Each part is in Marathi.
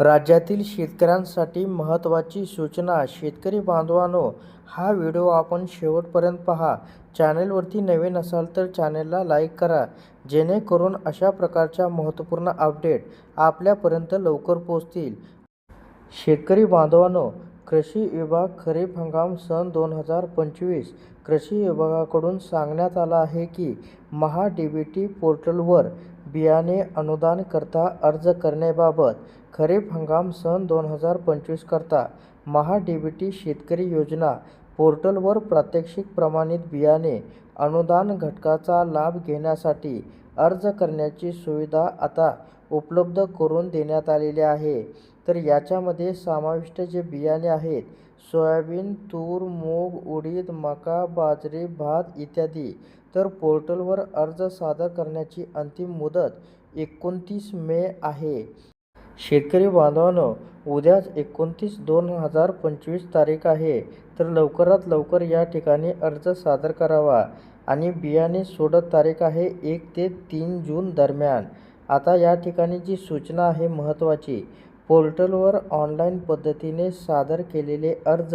राज्यातील शेतकऱ्यांसाठी महत्त्वाची सूचना शेतकरी बांधवांनो हा व्हिडिओ आपण शेवटपर्यंत पहा. चॅनेलवरती नवीन असाल तर चॅनेलला लाईक करा जेणेकरून अशा प्रकारच्या महत्त्वपूर्ण अपडेट आपल्यापर्यंत लवकर पोहोचतील. शेतकरी बांधवांनो कृषी विभाग खरीप हंगाम सन दोन हजार पंचवीस. कृषी विभागाकडून सांगण्यात आलं आहे की महा डी बी टी पोर्टलवर बियाणे अनुदानकरता अर्ज करण्याबाबत खरीप हंगाम सन दोन हजार पंचवीसकरता महा डी बी टी शेतकरी योजना पोर्टलवर प्रात्यक्षिक प्रमाणित बियाणे अनुदान घटकाचा लाभ घेण्यासाठी अर्ज करण्याची सुविधा आता उपलब्ध करून देण्यात आलेली आहे. तर याच्यामध्ये समाविष्ट जे बियाणे आहेत सोयाबीन तूर मूग उडीद मका बाजरी भात इत्यादी तर पोर्टलवर अर्ज सादर करण्याची अंतिम मुदत एकोणतीस मे आहे. शेतकरी बांधवांनो उद्याच एकोणतीस दोन हजार पंचवीस तारीख आहे तर लवकरात लवकर या ठिकाणी अर्ज सादर करावा आणि बियाणे सोडत तारीख आहे एक ते तीन जून दरम्यान. आता या ठिकाणी जी सूचना आहे महत्त्वाची पोर्टलवर ऑनलाईन पद्धतीने सादर केलेले अर्ज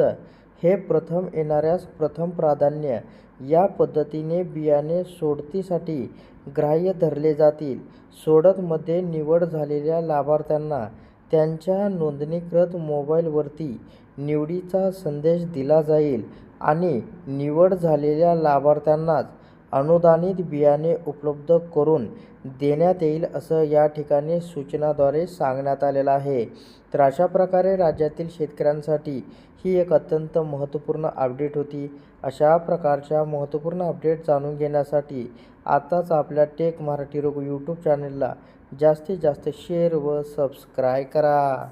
हे प्रथम येणाऱ्यास प्रथम प्राधान्य. या पद्धतीने बियाणे सोडतीसाठी ग्राह्य धरले जातील. सोडतमध्ये निवड झालेल्या लाभार्थ्यांना त्यांच्या नोंदणीकृत मोबाईलवरती निवडीचा संदेश दिला जाईल आणि निवड झालेल्या लाभार्थ्यांनाच अनुदानित बियाणे उपलब्ध करून देण्यात येईल असं या ठिकाणी सूचनाद्वारे सांगण्यात आलेलं आहे. तर अशा प्रकारे राज्यातील शेतकऱ्यांसाठी ही एक अत्यंत महत्त्वपूर्ण अपडेट होती. अशा प्रकारच्या महत्त्वपूर्ण अपडेट जाणून घेण्यासाठी आताच आपल्या टेक मराठी रोग यूट्यूब चॅनलला जास्तीत जास्त शेअर व सबस्क्राय करा.